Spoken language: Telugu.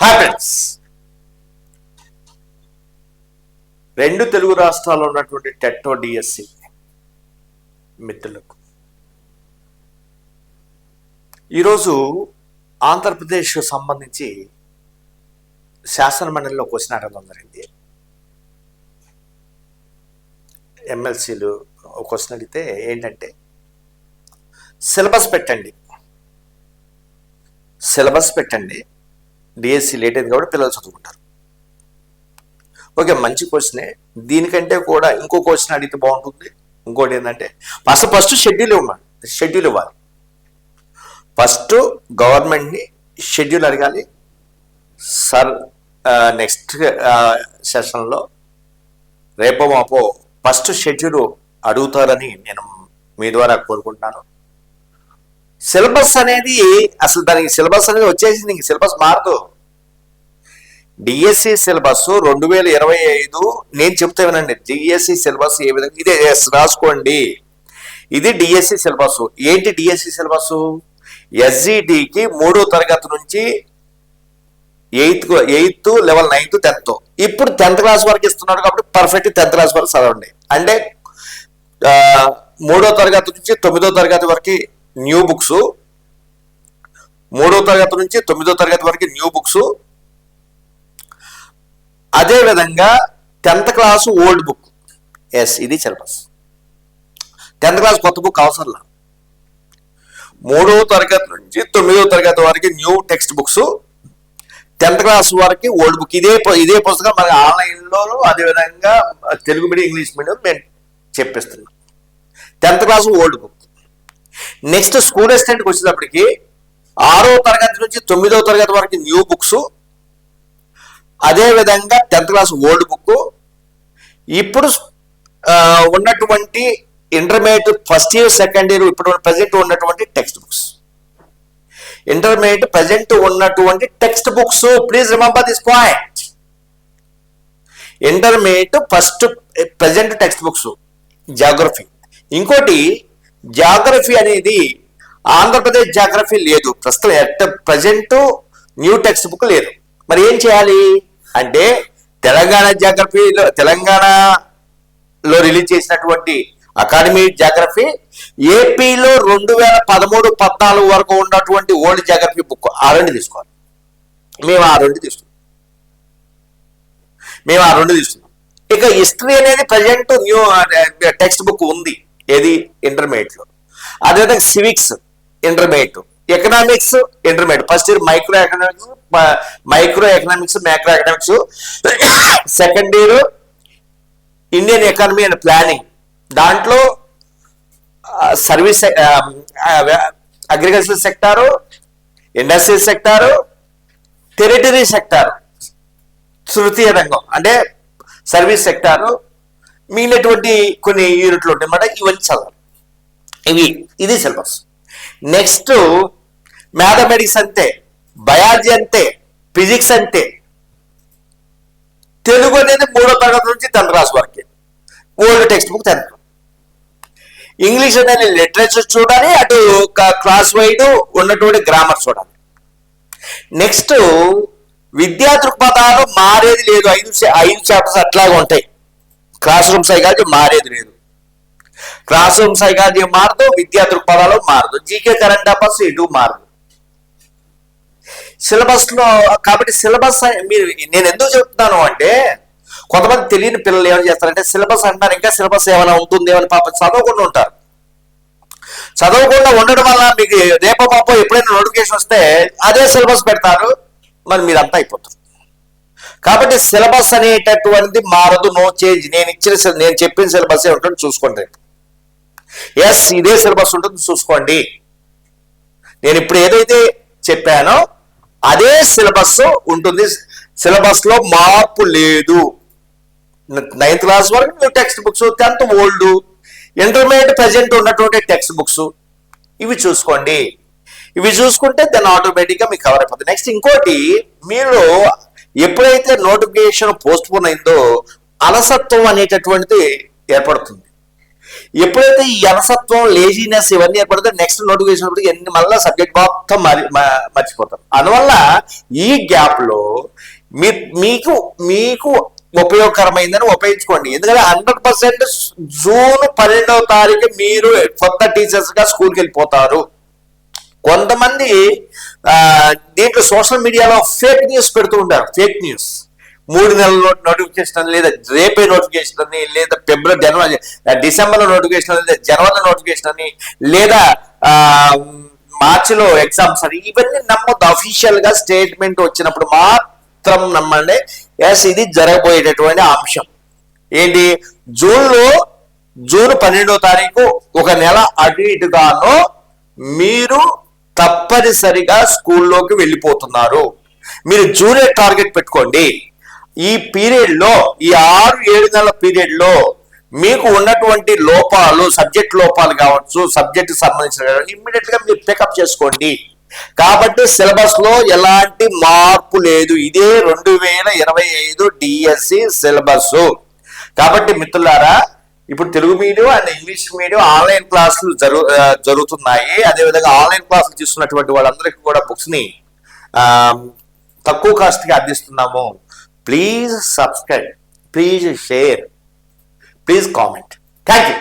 హ్యాపెన్స్ రెండు తెలుగు రాష్ట్రాల్లో ఉన్నటువంటి టెట్టో డిఎస్సి మిత్రులకు. ఈరోజు ఆంధ్రప్రదేశ్కు సంబంధించి శాసనమండలిలో క్వశ్చన్ అడగడం జరిగింది. ఎమ్మెల్సీలు క్వశ్చన్ అడిగితే ఏంటంటే సిలబస్ పెట్టండి. సిలబస్ పెట్టండి. డిఎస్సి లేట్ అయింది కాబట్టి పిల్లలు చదువుకుంటారు. ఓకే మంచి క్వశ్చనే దీనికంటే కూడా ఇంకో క్వశ్చన్ అడిగితే బాగుంటుంది. ఇంకోటి ఏంటంటే ఫస్ట్ ఫస్ట్ షెడ్యూల్ ఇవ్వమని షెడ్యూల్ ఇవ్వాలి. ఫస్ట్ గవర్నమెంట్ని షెడ్యూల్ అడగాలి. సార్ నెక్స్ట్ సెషన్లో రేపో మాపో ఫస్ట్ షెడ్యూల్ అడుగుతారని నేను మీ ద్వారా కోరుకుంటున్నాను. సిలబస్ అనేది అసలు దానికి సిలబస్ అనేది వచ్చేసింది ఇంక సిలబస్ మారదు. డిఎస్సి సిలబస్ రెండు వేల ఇరవై ఐదు నేను చెప్తా వినండి. డిఎస్సి సిలబస్ ఏ విధంగా ఇదే రాసుకోండి. ఇది డిఎస్సి సిలబస్ ఏంటి డిఎస్సి సిలబస్ ఎస్జిటికి మూడో తరగతి నుంచి eighth eighth level ninth tenth. ఇప్పుడు టెన్త్ క్లాస్ వరకు ఇస్తున్నాడు కాబట్టి పర్ఫెక్ట్ టెన్త్ క్లాస్ వరకు చదవండి. అంటే మూడో తరగతి నుంచి తొమ్మిదో తరగతి వరకు న్యూ బుక్స్. మూడో తరగతి నుంచి తొమ్మిదో తరగతి వరకు న్యూ బుక్స్. అదే విధంగా tenth class old book. Yes ఇది సిలబస్. టెన్త్ క్లాస్ కొత్త బుక్ అవసరంలా మూడో తరగతి నుంచి తొమ్మిదో తరగతి వరకు new text books. Tenth class వరకు ఓల్డ్ బుక్. ఇదే ఇదే పుస్తకం మరి ఆన్లైన్లో అదే విధంగా తెలుగు మీడియం ఇంగ్లీష్ మీడియం మేము చెప్పిస్తున్నాం. Tenth class old book. Next school అసిస్టెంట్కి వచ్చేటప్పటికి ఆరో తరగతి నుంచి తొమ్మిదో తరగతి వరకు న్యూ బుక్స్ అదే విధంగా టెన్త్ క్లాస్ ఓల్డ్ బుక్ ఇప్పుడు ఉన్నటువంటి intermediate first year second year ఇప్పుడు ప్రజెంట్ ఉన్నటువంటి టెక్స్ట్ బుక్స్ ఇంటర్మీడియట్ ప్రజెంట్ ఉన్నటువంటి text books please remember this point intermediate first present text books geography ఇంకోటి జాగ్రఫీ అనేది ఆంధ్రప్రదేశ్ జాగ్రఫీ లేదు. ప్రస్తుతం at present new text book లేదు. మరి ఏం చేయాలి? అంటే తెలంగాణ జాగ్రఫీలో తెలంగాణలో రిలీజ్ చేసినటువంటి అకాడమీ జాగ్రఫీ ఏపీలో రెండు వేల పదమూడు పద్నాలుగు వరకు ఉన్నటువంటి ఓల్డ్ జాగ్రఫీ బుక్ ఆ రెండు తీసుకోవాలి. మేము ఆ రెండు తీసుకున్నాం. మేము ఆ రెండు తీసుకున్నాం. ఇక హిస్టరీ అనేది ప్రజెంట్ న్యూ టెక్స్ట్ బుక్ ఉంది. ఏది? ఇంటర్మీడియట్లో అదేవిధంగా civics intermediate economics intermediate first year micro economics micro economics micro economics second year Indian economy and planning దాంట్లో service agriculture sector industrial sector territory sector తృతీయ రంగం. అంటే సర్వీస్ సెక్టారు మిగిలినటువంటి కొన్ని యూనిట్లు ఉంటాయి అన్నమాట ఇవన్నీ చదవాలి. ఇవి ఇది సిలబస్ నెక్స్ట్ మ్యాథమెటిక్స్ అంతే బయాలజీ అంతే ఫిజిక్స్ అంతే. తెలుగు అనేది మూడో తరగతి నుంచి టెన్త్ క్లాస్ వరకే. Old text book tenth English అనేది లిటరేచర్ చూడాలి అటు క్లాస్ వైడ్ ఉన్నటువంటి గ్రామర్ చూడాలి. నెక్స్ట్ విద్యా దృక్పథాలు మారేది లేదు. ఐదు ఐదు చాప్టర్స్ అట్లాగే ఉంటాయి. క్లాస్ రూమ్ సైకాలజీ మారేది లేదు క్లాస్ రూమ్ సైకాలజీ మారదు విద్యా దృక్పథాలు మారదు జీకే కరెంట్ అఫైర్స్ ఇటు మారదు. సిలబస్లో కాబట్టి సిలబస్ మీరు నేను ఎందుకు చెప్తున్నాను అంటే కొంతమంది తెలియని పిల్లలు ఏమైనా చేస్తారంటే సిలబస్ అంటారు ఇంకా సిలబస్ ఏమైనా ఉంటుంది ఏమైనా పాప చదవకుండా ఉంటారు. చదవకుండా ఉండడం వల్ల మీకు రేపో పాపో ఎప్పుడైనా నోటిఫికేషన్ వస్తే అదే సిలబస్ పెడతారు మరి మీరంతా అయిపోతారు. కాబట్టి సిలబస్ అనేటటువంటిది మారదు నో చేంజ్ నేను ఇచ్చిన నేను చెప్పిన సిలబస్ ఉంటుంది చూసుకోండి. రేపు ఎస్ ఇదే సిలబస్ ఉంటుంది చూసుకోండి. నేను ఇప్పుడు ఏదైతే చెప్పానో అదే సిలబస్ ఉంటుంది. సిలబస్లో మార్పు లేదు. నైన్త్ క్లాస్ వరకు new text books tenth old intermediate present ఉన్నటువంటి టెక్స్ట్ బుక్స్ ఇవి చూసుకోండి. ఇవి చూసుకుంటే దాన్ని ఆటోమేటిక్గా మీకు కవర్ అయిపోతుంది. నెక్స్ట్ ఇంకోటి మీరు ఎప్పుడైతే నోటిఫికేషన్ పోస్ట్ పోన్ అయిందో అలసత్వం అనేటటువంటిది ఏర్పడుతుంది. ఎప్పుడైతే ఈ అలసత్వం లేజీనెస్ ఇవన్నీ ఏర్పడితే నెక్స్ట్ నోటిఫికేషన్ ఎన్ని మళ్ళీ సబ్జెక్ట్ మొత్తం మరి మర్చిపోతారు అందువల్ల ఈ గ్యాప్లో మీ మీకు మీకు ఉపయోగకరమైందని ఉపయోగించుకోండి. ఎందుకంటే హండ్రెడ్ పర్సెంట్ జూన్ పన్నెండవ తారీఖు మీరు కొత్త టీచర్స్గా స్కూల్కి వెళ్ళిపోతారు. కొంతమంది దీంట్లో సోషల్ మీడియాలో ఫేక్ న్యూస్ పెడుతూ ఉంటారు. Fake news. మూడు నెలల నోటిఫికేషన్ అని లేదా రేపే నోటిఫికేషన్ అని లేదా ఫిబ్రవరి జనవరి డిసెంబర్లో నోటిఫికేషన్ అని లేదా జనవరి నోటిఫికేషన్ అని లేదా మార్చిలో ఎగ్జామ్స్ అని ఇవన్నీ నమ్మద్దు. అఫీషియల్గా స్టేట్మెంట్ వచ్చినప్పుడు మాత్రం నమ్మండి. ఎస్ ఇది జరగబోయేటటువంటి అంశం. ఏంటి? జూన్లో జూన్ పన్నెండో తారీఖు ఒక నెల అటు ఇటుగాను మీరు తప్పనిసరిగా స్కూల్లోకి వెళ్ళిపోతున్నారు. మీరు జూనియర్ టార్గెట్ పెట్టుకోండి. ఈ పీరియడ్లో ఈ ఆరు ఏడు నెలల పీరియడ్లో మీకు ఉన్నటువంటి లోపాలు సబ్జెక్ట్ లోపాలు కావచ్చు సబ్జెక్ట్ సంబంధించిన ఇమ్మీడియట్గా మీరు పికప్ చేసుకోండి. కాబట్టి సిలబస్లో ఎలాంటి మార్పు లేదు. ఇదే రెండు వేల ఇరవై ఐదు డిఎస్సి సిలబస్ కాబట్టి మిత్రులారా ఇప్పుడు Telugu medium and English medium online క్లాసులు జరు జరుగుతున్నాయి. అదేవిధంగా ఆన్లైన్ క్లాసులు తీసుకున్నటువంటి వాళ్ళందరికీ కూడా బుక్స్ని తక్కువ కాస్ట్కి అందిస్తున్నాము. Please subscribe please share please comment. Thank you